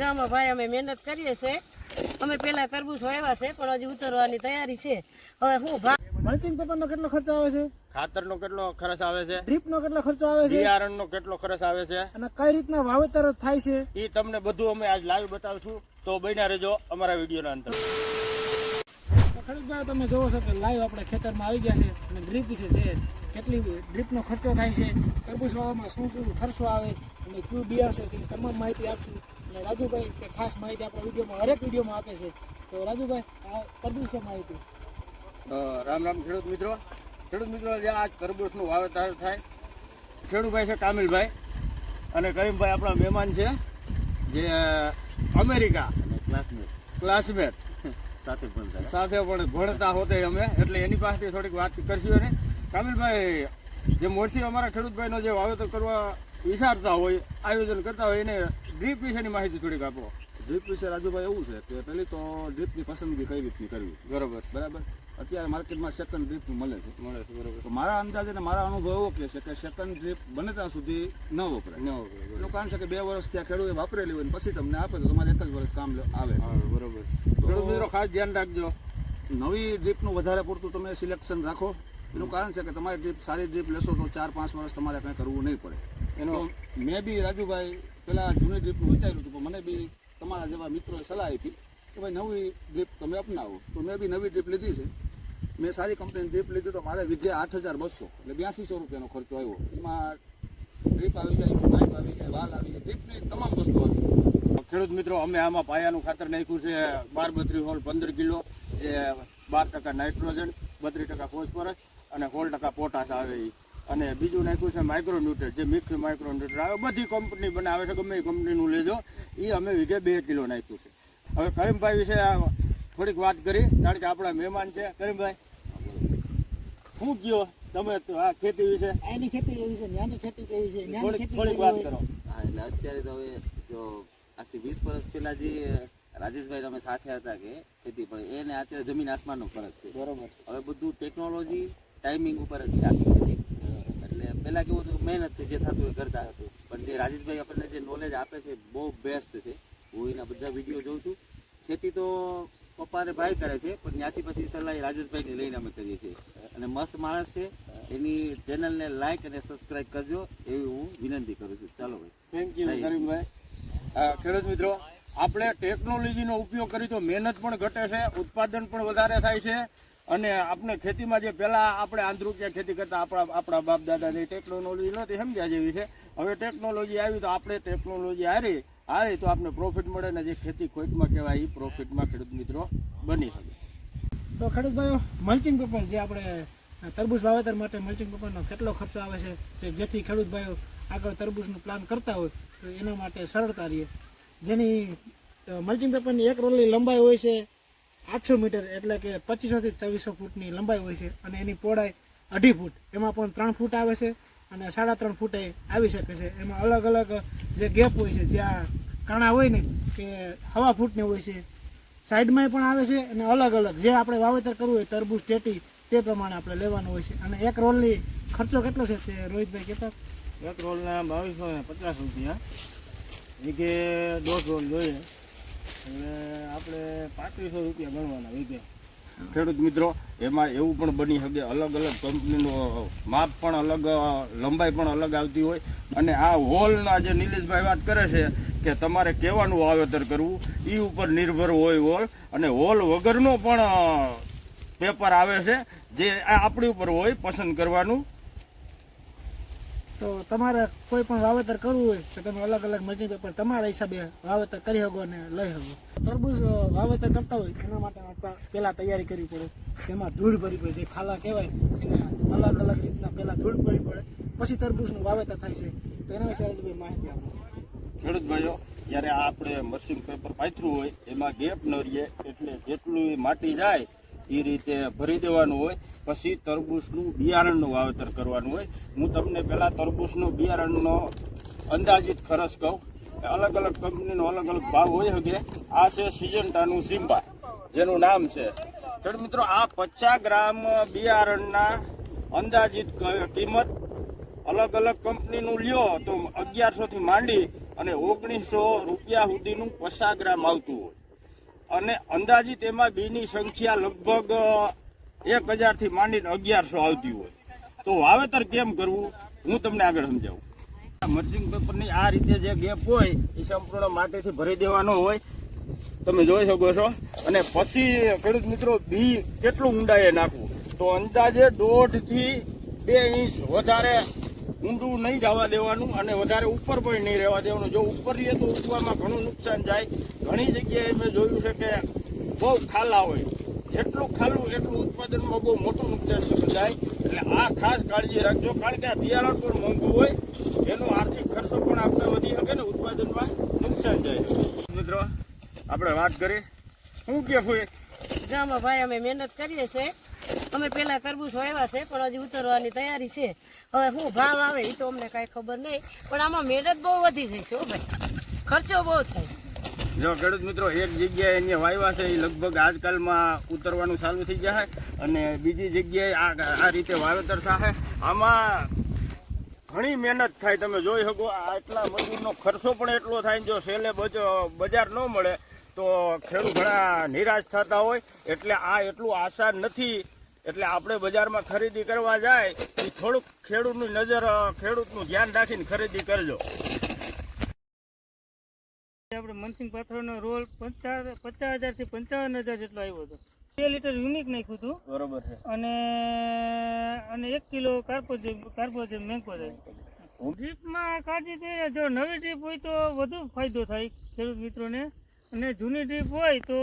જામાં ભાઈ અમે મહેનત કરીએ છે અમે પેલા તરબૂચ વાવ્યા છે પણ હજી ઉતરવાની તૈયારી છે. હવે હું મલ્ચિંગ પેપરનો કેટલો ખર્ચો આવે છે? ખાતરનો કેટલો ખર્ચ આવે છે? ડ્રીપનો કેટલો ખર્ચો આવે છે? બિયારણનો કેટલો ખર્ચ આવે છે? અને કઈ રીતના વાવેતર થાય છે? એ તમને બધું અમે આજ લાઈવ બતાવશું તો બન્યા રહેજો અમારા વિડીયોના અંતર તો ખેડૂતભાઈ તમે જોવો છો કે લાઈવ આપણે ખેતરમાં આવી ગયા છે અને ડ્રીપ વિશે છે કેટલી ડ્રીપનો ખર્ચો થાય છે તરબૂચ વાવવામાં શું શું ખર્ચો આવે અને કયું બિયારણ છે તેની તમામ માહિતી આપશું. અને રાજુભાઈ તે ખાસ માહિતી આપણા વિડીયોમાં હરેક વિડીયોમાં આપે છે. તો રાજુભાઈ આ તરબૂચ છે માહિતી? રામ રામ ખેડૂત મિત્રો. ખેડૂત મિત્રો જે આજ તરબૂચનું વાવેતર થાય. ખેડૂતભાઈ છે કામિલભાઈ અને કરીમભાઈ આપણા મહેમાન છે જે અમેરિકા. ક્લાસમેટ. સાથે ભણતા સાથે પણ ભણતા હોતે અમે એટલે એની પાસેથી થોડીક વાત કરશું અને કામિલભાઈ જે મોરથી અમારા ખેડૂતભાઈનો જે વાવેતર કરવા વિચારતા હોય આયોજન કરતા હોય એને ડ્રીપ વિશેની માહિતી થોડીક આપો. ડ્રીપ વિશે રાજુભાઈ એવું છે કે પહેલી તો ડ્રીપની પસંદગી કઈ રીતની કરવી? બરાબર. બરાબર? અત્યારે માર્કેટમાં સેકન્ડ ડ્રીપ મળે છે. મળે છે બરાબર. તો મારા અંદાજે અને મારા અનુભવ એવો કહે છે કે સેકન્ડ ડ્રીપ બને ત્યાં સુધી ન વપરાય. ન વપરાય એનું કારણ છે કે બે વર્ષ ત્યાં ખેડૂતે વાપરેલી હોય ને પછી તમને આપે તો તમારે એક જ વર્ષ કામ આવે. બરાબર. બરોબર ખેડૂત મિત્રો ખાસ ધ્યાન રાખજો. નવી ડ્રીપનું વધારે પૂરતું તમે સિલેક્શન રાખો. એનું કારણ છે કે તમારી ડ્રીપ સારી ડ્રીપ લેશો તો ચાર પાંચ વર્ષ તમારે કંઈ કરવું નહીં પડે. એનો મેં બી રાજુભાઈ પેલા જૂની ડ્રીપનું વિચાર્યું હતું, પણ મને બી તમારા જેવા મિત્રોએ સલાહ આપી કે ભાઈ નવી ડ્રીપ તમે અપનાવો તો મેં બી નવી ડ્રીપ લીધી છે મેં સારી કંપનીની ડ્રીપ લીધી તો મારે વીઘે આઠ હજાર બસો, એટલે બ્યાસીસો રૂપિયાનો ખર્ચો આવ્યો એમાં ડ્રીપ આવી જાય પાઇપ આવી જાય, વાલ આવી જાય ડ્રીપની તમામ વસ્તુ આવી. ખેડૂત મિત્રો, અમે આમાં પાયાનું ખાતર નાખ્યું છે બાર બત્રી હોલ પંદર કિલો, જે બાર ટકા નાઇટ્રોજન, બત્રીસ ટકા ફોસ્ફરસ અને સોળ ટકા પોટાશ આવે ઈ. અને બીજું નાખ્યું છે માઇક્રોન્યુટ્રેટ જે મિક્સ માઇક્રોન્યુટર આવે બધી કંપની બનાવે છે ગમે એ કંપનીનું લેજો. એ અમે વીઘે બે કિલો નાખ્યું છે. હવે કરીમભાઈ વિશે આ થોડીક વાત કરી કારણ કે આપણા મહેમાન છે. કરીમભાઈ શું કયો તમે તો આ ખેતી વિશે? આની ખેતી કેવી છે ત્યાંની ખેતી કેવી છે થોડીક થોડીક વાત કરો. હા એટલે અત્યારે તો હવે જો આજથી વીસ વર્ષ પહેલા જે રાજેશભાઈ અમે સાથે હતા કે ખેતી પણ એને અત્યારે જમીન આસમાનનો ફરક છે. બરોબર હવે બધું ટેકનોલોજી ટાઈમિંગ ઉપર જ છે. આખી ખેતી પહેલા કેવું હતું મહેનત જે થતું એ કરતા હતું. પણ જે રાજેશભાઈ આપણને જે નોલેજ આપે છે બહુ બેસ્ટ છે. હું એના બધા વીડિયો જોઉં છું. ખેતી તો પપ્પા અને ભાઈ કરે છે પણ ત્યાંથી પછી સલાહ એ રાજેશભાઈને લઈને અમે કરીએ છીએ. અને મસ્ત માણસ છે. એની ચેનલને લાઈક અને સબસ્ક્રાઇબ કરજો એવી હું વિનંતી કરું છું. ચાલો ભાઈ. થેન્ક યુ કરીમભાઈ ખેડૂત મિત્રો આપણે ટેકનોલોજીનો ઉપયોગ કરી તો મહેનત પણ ઘટે છે ઉત્પાદન પણ વધારે થાય છે. અને આપણે ખેતીમાં જે પહેલાં આપણે આંધ્રુકિયા ખેતી કરતા આપણા આપણા બાપ દાદા જે ટેકનોલોજી નહોતી, સમજ્યા જેવી છે. હવે ટેકનોલોજી આવી તો આપણે ટેકનોલોજી હારી હારી તો આપણે પ્રોફિટ મળે ને જે ખેતી ખોટમાં કહેવાય એ પ્રોફિટમાં ખેડૂત મિત્રો બની શકે. તો ખેડૂતભાઈઓ મલ્ચિંગ પેપર જે આપણે તરબૂચ વાવેતર માટે મલ્ચિંગ પેપરનો કેટલો ખર્ચો આવે છે કે જેથી ખેડૂતભાઈઓ આગળ તરબૂચનું પ્લાન કરતા હોય, તો એના માટે સરળતા રહે. જેની મલ્ચિંગ પેપરની એક રોલની લંબાઈ હોય છે આઠસો મીટર એટલે કે પચીસોથી ચોવીસો ફૂટની લંબાઈ હોય છે અને એની પહોળાઈ અઢી ફૂટ. એમાં પણ ત્રણ ફૂટ આવે છે અને સાડા ત્રણ ફૂટે આવી શકે છે. એમાં અલગ અલગ જે ગેપ હોય છે જ્યાં કાણા હોય ને, કે હવા ફૂટને હોય છે સાઈડમાં પણ આવે છે અને અલગ અલગ. જે આપણે વાવેતર કરવું હોય, તરબૂચ, ટેટી, તે પ્રમાણે આપણે લેવાનું હોય છે. અને એક રોલની ખર્ચો કેટલો છે તે રોહિતભાઈ કહેતા? એક રોલના બાવીસો ને પચાસ રૂપિયા. એક દોઢ રોલ જોઈએ. એટલે આપણે પાંત્રીસો રૂપિયા ગણવાના વીઘે. ખેડૂત મિત્રો એમાં એવું પણ બની શકે અલગ અલગ કંપનીનું માપ પણ અલગ લંબાઈ પણ અલગ આવતી હોય. અને આ હોલના જે નિલેશભાઈ વાત કરે છે કે તમારે કેવાનું વાવેતર કરવું એ ઉપર નિર્ભર હોય હોલ. અને હોલ વગરનો પણ પેપર આવે છે જે આ આપણી ઉપર હોય પસંદ કરવાનું. તો તમારે કોઈ પણ વાવેતર કરવું હોય તો તમે અલગ અલગ મલ્ચિંગ પેપર તમારા હિસાબે વાવેતર કરી શકો અને લઈ શકો. તરબૂજ વાવેતર કરતા હોય એના માટે પહેલાં તૈયારી કરવી પડે. તેમાં ધૂળ ભરી પડે, જે ખાલા કહેવાય, એને અલગ અલગ રીતના પહેલાં ધૂળ ભરી પડે. પછી તરબૂજનું વાવેતર થાય છે. તો એના વિશે માહિતી આપણે ખેડૂત ભાઈઓ, જ્યારે આપણે મશીન પેપર પાથરું હોય, એમાં ગેપ ન રહીએ, એટલે જેટલું માટી જાય એ રીતે ભરી દેવાનું હોય, પછી તરબૂચનું બિયારણનું વાવેતર કરવાનું હોય. હું તમને પહેલાં તરબૂચનું બિયારણનો અંદાજિત ખર્ચ કહું. અલગ અલગ કંપનીનો અલગ અલગ ભાવ હોય શકે. આ છે સિજન્ટાનું સિમ્બા જેનું નામ છે. ખેડૂત મિત્રો, આ પચાસ ગ્રામ બિયારણના અંદાજિત કિંમત અલગ અલગ કંપનીનું લ્યો તો અગિયારસો થી માંડી અને ઓગણીસો રૂપિયા સુધીનું પચાસ ગ્રામ આવતું હોય. અને અંદાજિત એમાં બીની સંખ્યા લગભગ એક હજારથી માંડીને અગિયારસો આવતી હોય. તો વાવેતર કેમ કરવું? હું તમને આગળ સમજાવું. મર્ચિંગ પેપરની આ રીતે જે ગેપ હોય, એ સંપૂર્ણ માટીથી ભરી દેવાનો હોય. તમે જોઈ શકો છો. અને પછી, ખેડૂત મિત્રો, બી કેટલું ઊંડાએ નાખવું? તો અંદાજે દોઢથી બે ઇંચ વધારે ઊંડું નહીં જવા દેવાનું અને વધારે ઉપર પણ નહીં રહેવા દેવાનું. જો ઉપર રહીએ તો ઉગવામાં ઘણું નુકસાન જાય. ઘણી જગ્યાએ મેં જોયું છે કે બહુ ખાલા હોય. જેટલું ખાલું, એટલું ઉત્પાદનમાં બહુ મોટું નુકસાન જાય. એટલે આ ખાસ કાળજી રાખજો. કારણ કે આ બિયારણ પણ મોંઘું હોય. એનો આર્થિક ખર્ચો પણ આપણે વધી શકે ને ઉત્પાદનમાં નુકસાન જાય. મિત્રો, આપણે વાત કરી. શું કે હોય જામાં ભાઈ, અમે મહેનત કરીએ છે અમે પેલા તરબૂચ વાવ્યા છે, પણ હજી ઉતરવાની તૈયારી છે. હવે શું ભાવ આવે એ તો અમને કાંઈ ખબર નહીં. પણ આમાં મહેનત બહુ વધી છે હો ભાઈ. ખર્ચો બહુ થાય. જો ખેડૂત મિત્રો, એક જગ્યાએ અહીંયા વાવ્યા છે એ લગભગ આજકાલમાં ઉતરવાનું ચાલુ થઈ જાય અને બીજી જગ્યાએ આ આ રીતે વાવેતર થાય. આમાં ઘણી મહેનત થાય, તમે જોઈ શકો આટલા મજૂરનો ખર્ચો પણ એટલો થાય જો સેલે બજ- બજાર ન મળે, તો ખેડૂત ઘણા નિરાશ થતા હોય, એટલે આ એટલું આસાન નથી એટલે આપણે બજારમાં ખરીદી કરવા જાય એ થોડુંક ખેડૂતની નજર ખેડૂતનું ધ્યાન રાખીને ખરીદી કરજો. આપણે મનસિંહ પાથરનો રોલ પચાસ પચાસ હજારથી પંચાવન હજાર જેટલો આવ્યો હતો. બે લીટર યુનિક નાખ્યું હતું. બરોબર છે. અને અને એક કિલો કાર્બોજેમ મેંગો મેંકોજેમ ડ્રીપમાં કાળજી થઈ જો નવી ડ્રીપ હોય તો વધુ ફાયદો થાય ખેડૂત મિત્રોને. અને જૂની ડ્રીપ હોય તો